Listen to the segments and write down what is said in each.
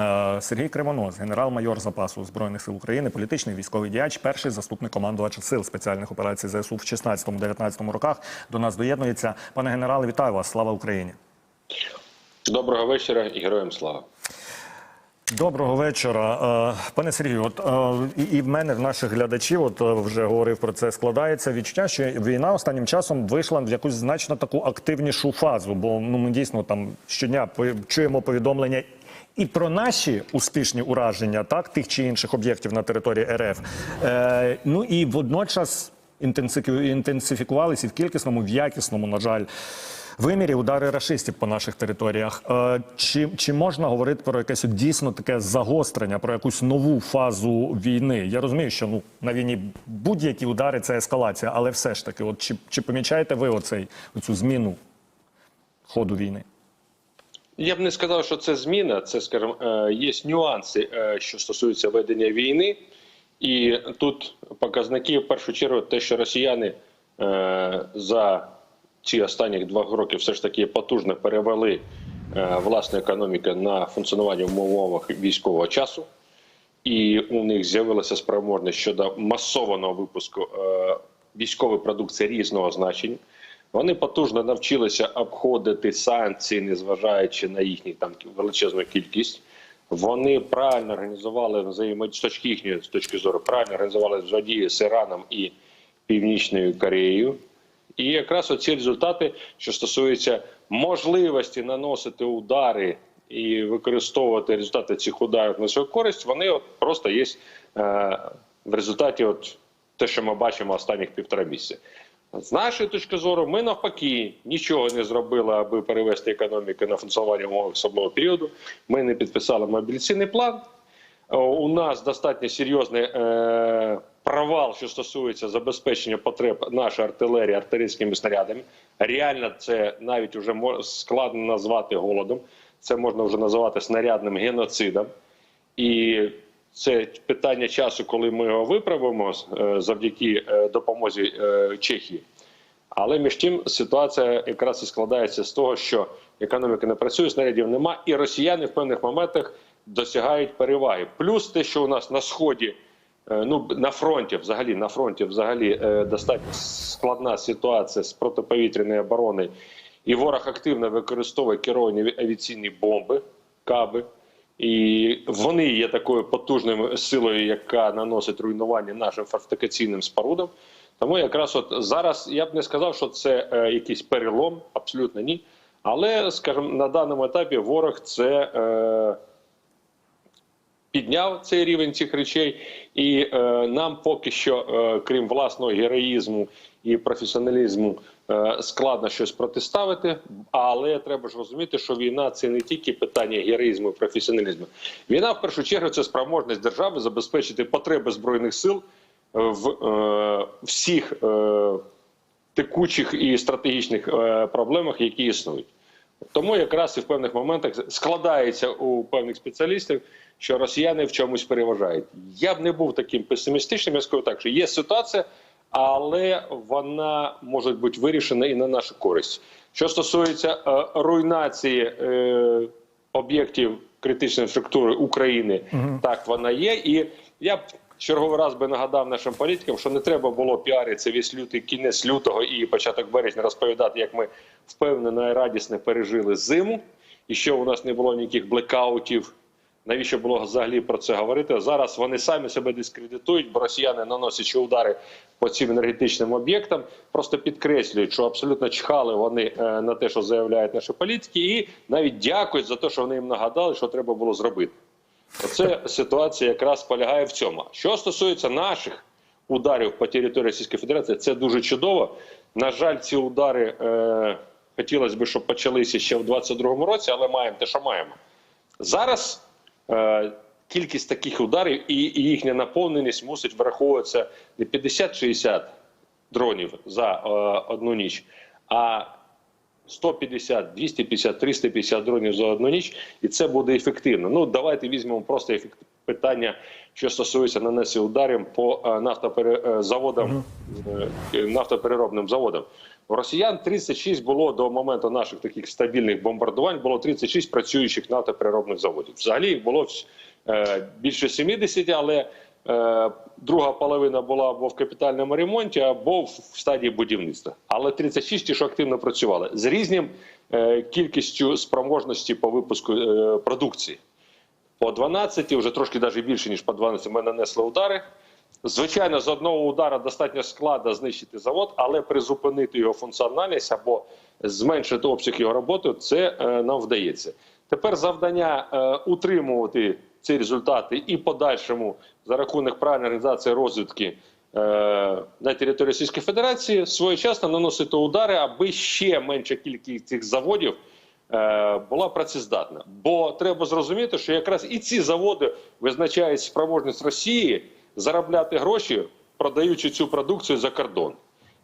Е, Сергій Кривонос, генерал-майор запасу збройних сил України, політичний військовий діяч, перший заступник командувача сил спеціальних операцій ЗСУ в 16-19 роках. До нас доєднується. Пане генерале, вітаю вас! Слава Україні! Доброго вечора і героям слава. Доброго вечора, Е, пане Сергію. От е, і, в мене в наших глядачів, от вже говорив про це. Складається відчуття, що війна останнім часом вийшла в якусь значно таку активнішу фазу. Бо ну ми дійсно там щодня чуємо повідомлення. І про наші успішні ураження, так тих чи інших об'єктів на території РФ. Е, ну і водночас інтенсифікувалися в кількісному, в якісному, на жаль, вимірі удари рашистів по наших територіях. Е, Чи, чи можна говорити про якесь дійсно таке загострення, про якусь нову фазу війни? Я розумію, що ну на війні будь-які удари це ескалація, але все ж таки, от чи, чи помічаєте ви оцей оцю зміну ходу війни? Я б не сказав, що це зміна. Це, скажімо, е, є нюанси, е, що стосуються ведення війни, і тут показники в першу чергу те, що росіяни е, за ці останні два роки все ж таки потужно перевели власну економіку на функціонування в умовах військового часу. і у них з'явилася спроможність щодо масованого випуску військової продукції різного значення. Вони потужно навчилися обходити санкції, незважаючи на їхню там величезну кількість. Вони правильно організували взаємодію з точки їхньої з точки зору, правильно організували взаємодію з Іраном і Північною Кореєю. І якраз оці результати, що стосуються можливості наносити удари і використовувати результати цих ударів на свою користь, вони от просто є е, в результаті, от те, що ми бачимо останніх півтора місяця. З нашої точки зору, ми навпаки нічого не зробили, аби перевести економіку на функціонування в умовах особливого періоду. Ми не підписали мобілізаційний план. Е, У нас достатньо серйозний е, провал, що стосується забезпечення потреб нашої артилерії артилерійськими снарядами. Реально, це навіть вже складно назвати голодом. Це можна вже називати снарядним геноцидом. І це питання часу, коли ми його виправимо е, завдяки е, допомозі е, Чехії. Але між тим ситуація якраз і складається з того, що економіка не працює, снарядів нема, і росіяни в певних моментах досягають переваги. Плюс те, що у нас на сході, ну на фронті, взагалі на фронті, взагалі достатньо складна ситуація з протиповітряної оборони, і ворог активно використовує керовані авіаційні бомби, каби. І вони є такою потужною силою, яка наносить руйнування нашим фортифікаційним спорудам. Тому якраз от зараз я б не сказав, що це е, якийсь перелом, абсолютно ні. Але, скажімо, на даному етапі ворог це е, підняв цей рівень цих речей, і е, нам поки що, е, крім власного героїзму і професіоналізму, е, складно щось протиставити. Але треба ж розуміти, що війна це не тільки питання героїзму і професіоналізму. Війна в першу чергу це спроможність держави забезпечити потреби збройних сил в е, всіх е, текучих і стратегічних е, проблемах, які існують. Тому якраз і в певних моментах складається у певних спеціалістів, що росіяни в чомусь переважають. Я б не був таким песимістичним. Я скажу так, що є ситуація, але вона може бути вирішена і на нашу користь. Що стосується е, руйнації е, об'єктів критичної структури України, так вона є. І я б черговий раз би нагадав нашим політикам, що не треба було піаритися весь лютий кінець лютого і початок березня розповідати, як ми впевнено і радісно пережили зиму, і що у нас не було ніяких блекаутів. Навіщо було взагалі про це говорити? Зараз вони самі себе дискредитують, бо росіяни наносячи удари по цим енергетичним об'єктам, просто підкреслюють, що абсолютно чхали вони е, на те, що заявляють наші політики, і навіть дякують за те, що вони їм нагадали, що треба було зробити. Оце ситуація якраз полягає в цьому. Що стосується наших ударів по території Російської Федерації, це дуже чудово. На жаль, ці удари е, хотілося б, щоб почалися ще в 2022 році, але маємо те, що маємо. Зараз е, кількість таких ударів і, і їхня наповненість мусить враховуватися не 50-60 дронів за е, одну ніч, а 150, 250, 350 дронів за одну ніч, і це буде ефективно. Ну давайте візьмемо просто ефект... питання, що стосується нанесення ударів по е, нафтоперезаводам, е, нафтопереробним заводам. У росіян 36 було до моменту наших таких стабільних бомбардувань, було 36 працюючих нафтопереробних заводів. Взагалі їх було е, більше 70, але е, друга половина була або в капітальному ремонті, або в стадії будівництва. Але 36 ті, що активно працювали з різним е, кількістю спроможності по випуску е, продукції. По 12, вже трошки навіть більше, ніж по 12 ми нанесли удари. Звичайно, з одного удара достатньо складно знищити завод, але призупинити його функціональність або зменшити обсяг його роботи, це е, нам вдається. Тепер завдання е, утримувати ці результати і подальшому за рахунок правильної організації розвідки е, на території Російської Федерації своєчасно наносити удари, аби ще менша кількість цих заводів е, була працездатна. Бо треба зрозуміти, що якраз і ці заводи визначають спроможність Росії заробляти гроші, продаючи цю продукцію за кордон.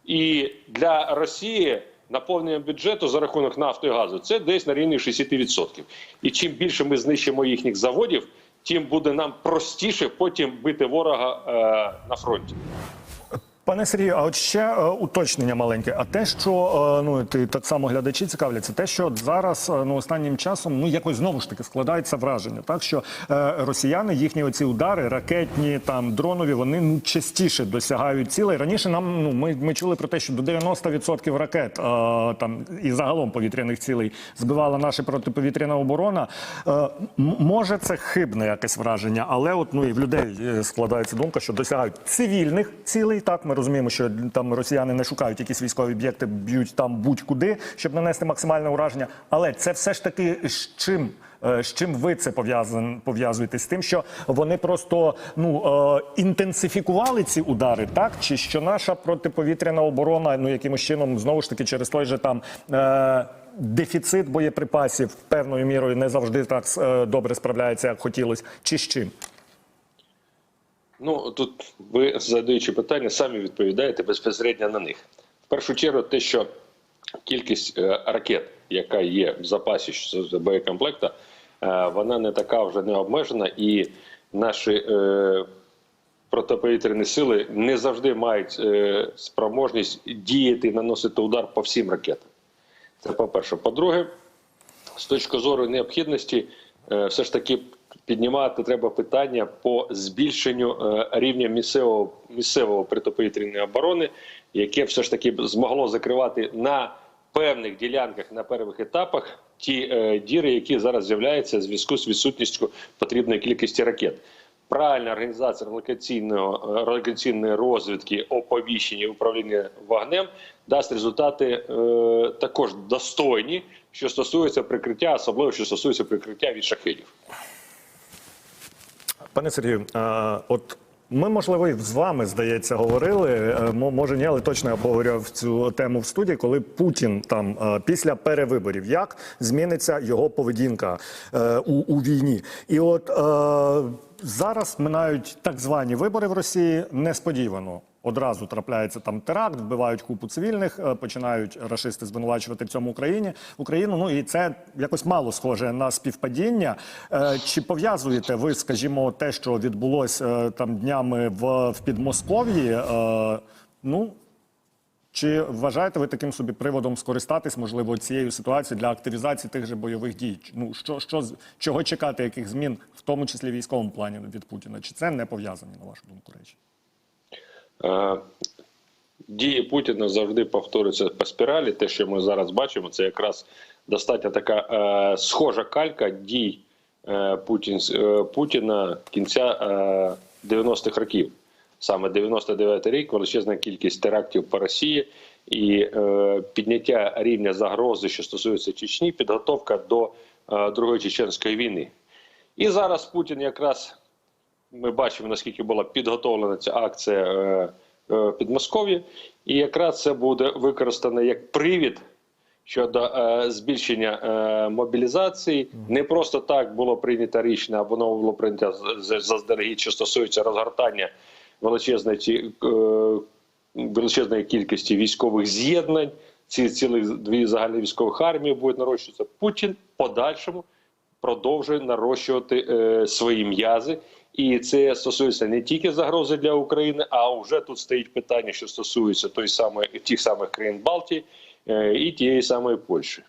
І для Росії наповнення бюджету за рахунок нафти і газу це десь на рівні 60%. І чим більше ми знищимо їхніх заводів, тим буде нам простіше потім бити ворога е, на фронті. Пане Сергію, а от ще е, уточнення маленьке. А те, що е, ну ти так само глядачі цікавляться, те, що зараз е, ну останнім часом ну якось знову ж таки складається враження, так що е, росіяни їхні оці удари, ракетні там дронові, вони ну частіше досягають цілей. Раніше нам ну ми, ми чули про те, що до 90% ракет е, там і загалом повітряних цілей збивала наша протиповітряна оборона. Е, може це хибне якесь враження, але от ну і в людей е, складається думка, що досягають цивільних цілей. Так ми розуміємо, що там росіяни не шукають якісь військові об'єкти, б'ють там будь-куди, щоб нанести максимальне ураження. Але це все ж таки з чим? е, З чим ви це пов'язуєте? З тим, що вони просто ну е, інтенсифікували ці удари, так чи що наша протиповітряна оборона ну якимось чином знову ж таки через той же там е, дефіцит боєприпасів певною мірою не завжди так е, добре справляється, як хотілося, чи з чим? Ну тут ви задаючи питання, самі відповідаєте безпосередньо на них. В першу чергу, те, що кількість е, ракет, яка є в запасі з боєкомплекта, е, вона не така вже не обмежена, і наші е, протиповітряні сили не завжди мають е, спроможність діяти і наносити удар по всім ракетам. Це по-перше. По-друге, з точки зору необхідності, все ж таки піднімати треба питання по збільшенню е, рівня місцевого місцевого протиповітряної оборони, яке все ж таки змогло закривати на певних ділянках на перших етапах ті е, діри, які зараз з'являються в зв'язку з відсутністю потрібної кількості ракет. Правильна організація е, релокаційної розвідки, оповіщення і управління вогнем дасть результати е, також достойні, що стосується прикриття, особливо що стосується прикриття від шахедів. Пане Сергію, от ми, можливо, і з вами, здається, говорили. е, Може, ні, але точно я обговорював цю тему в студії, коли Путін там е, після перевиборів, як зміниться його поведінка е, у, у війні. І от зараз минають так звані вибори в Росії несподівано. Одразу трапляється там теракт, вбивають купу цивільних, е, починають рашисти звинувачувати в цьому Україні Україну. Ну і це якось мало схоже на співпадіння. Е, Чи пов'язуєте ви, скажімо, те, що відбулося е, там днями в, в Підмосков'ї? Ну чи вважаєте ви таким собі приводом скористатись, можливо, цією ситуацією для активізації тих же бойових дій? Ну що, що чого чекати, яких змін, в тому числі військовому плані від Путіна? Чи це не пов'язані на вашу думку речі? Е, Дії Путіна завжди повторюються по спіралі. Те, що ми зараз бачимо, це якраз достатньо така е, схожа калька дій е, Путін, е, Путіна кінця е, 90-х років. Саме 99-й рік величезна кількість терактів по Росії і е, підняття рівня загрози, що стосується Чечні, підготовка до е, Другої Чеченської війни. І зараз Путін якраз ми бачимо, наскільки була підготовлена ця акція е, е, Підмосков'я, і якраз це буде використано як привід щодо е, збільшення е, мобілізації. Не просто так було прийнято рішення, або воно було прийнято заздалегідь, що стосується розгортання величезної е, величезної кількості військових з'єднань. Ці цілих дві загальні військових армії будуть нарощуватися. Путін подальшому продовжує нарощувати е, свої м'язи І це стосується не тільки загрози для України, а вже тут стоїть питання, що стосується той самої тих самих країн Балтії е, і тієї самої Польщі.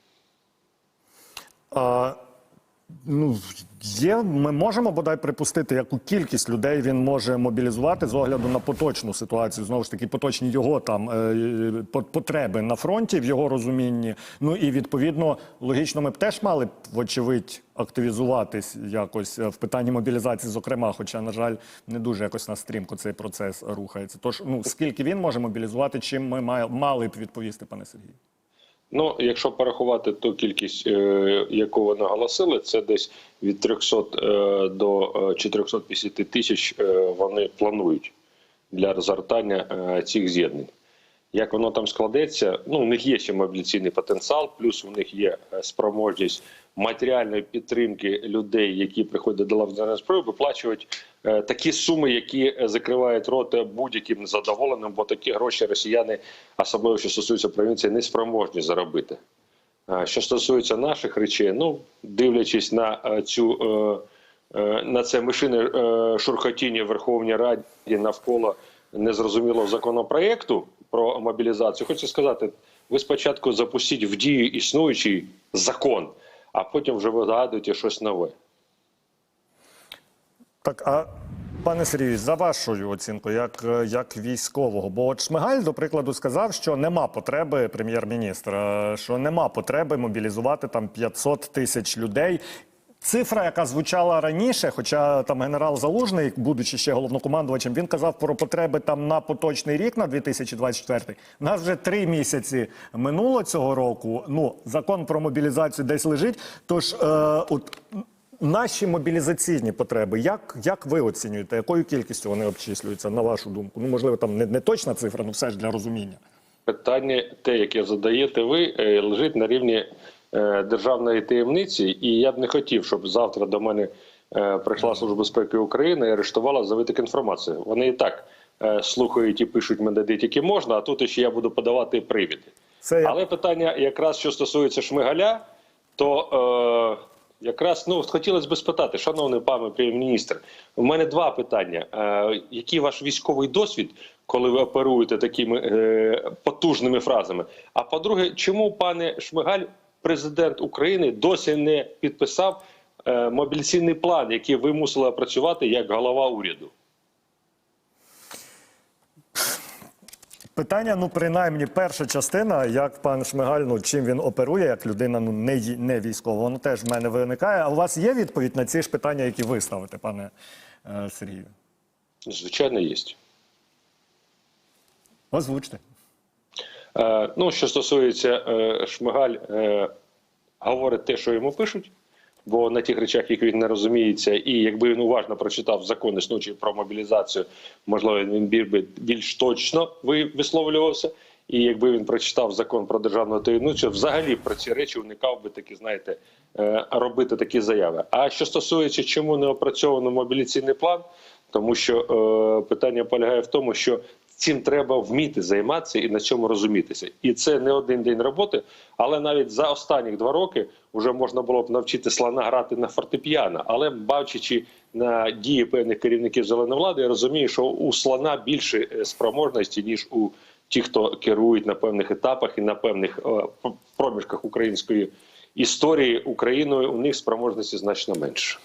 Ну, є, ми можемо бодай припустити, яку кількість людей він може мобілізувати з огляду на поточну ситуацію, знову ж таки, поточні його там е, потреби на фронті в його розумінні. Ну і відповідно, логічно, ми б теж мали б, вочевидь, активізуватись якось е, в питанні мобілізації, зокрема, хоча, на жаль, не дуже якось на стрімко цей процес рухається. Тож, ну скільки він може мобілізувати, чим ми мали б відповісти, пане Сергію? Ну, якщо порахувати ту кількість, е, яку вони наголосили, це десь від 300 е, до е, 450 тисяч е, вони планують для розгортання цих з'єднань. Як воно там складеться, ну у них є ще мобіляційний потенціал, плюс у них є е, спроможність матеріальної підтримки людей, які приходять до лав зброї, виплачувати е, такі суми, які е, закривають роти будь-яким незадоволеним, бо такі гроші росіяни, особливо що стосується провінції, не спроможні заробити. А Що стосується наших речей, ну дивлячись на е, цю е, е, на це мишине е, шурхотіння Верховній Раді навколо незрозумілого законопроекту про мобілізацію, хочу сказати, ви спочатку запустіть в дію існуючий закон, а потім вже вигадуєте щось нове. Так, а пане Сергію, за вашою оцінкою, як, як військового, бо от Шмигаль, до прикладу, сказав, що нема потреби прем'єр-міністра, що нема потреби мобілізувати там 500 тисяч людей. Цифра, яка звучала раніше, хоча там генерал Залужний, будучи ще головнокомандувачем, він казав про потреби там на поточний рік, на 2024. У нас вже три місяці минуло цього року. Ну закон про мобілізацію десь лежить. Тож, е, от Наші мобілізаційні потреби, як, як ви оцінюєте, якою кількістю вони обчислюються, на вашу думку? Ну, можливо, там не, не точна цифра, але все ж для розуміння. Питання, те, яке задаєте ви, е, лежить на рівні державної таємниці, і я б не хотів, щоб завтра до мене е, прийшла Служба безпеки України і арештувала за витік інформації. Вони і так е, слухають і пишуть мене де тільки можна, а тут ще я буду подавати привіди. Це я- Але питання, якраз що стосується Шмигаля, то е, якраз ну хотілося б спитати, шановний пане прем'єр-міністр, у мене два питання: е, який ваш військовий досвід, коли ви оперуєте такими е, потужними фразами? А по-друге, чому пане Шмигаль, президент України, досі не підписав е, мобілізаційний план, який ви мусили опрацювати як голова уряду? Питання, ну принаймні, перша частина, як пан Шмигаль, ну чим він оперує, як людина, ну не, не військова, воно теж в мене виникає. А у вас є відповідь на ці ж питання, які ви ставите, пане е, Сергію? Звичайно, є. Озвучте. Е, Ну, що стосується е, Шмигаль, е, говорить те, що йому пишуть, бо на тих речах, які він не розуміється, і якби він уважно прочитав закон існуючий про мобілізацію, можливо, він би більш точно висловлювався. І якби він прочитав закон про державну таємницю, взагалі про ці речі уникав би такі, знаєте, робити такі заяви. А що стосується, чому не опрацьовано мобілізаційний план, тому що е, питання полягає в тому, що цим треба вміти займатися і на цьому розумітися. І це не один день роботи, але навіть за останні два роки вже можна було б навчити слона грати на фортепіано. Але бачачи на дії певних керівників зеленої влади, я розумію, що у слона більше е, спроможності ніж у ті, хто керують на певних етапах і на певних е, проміжках української історії Україною. У них спроможності значно менше.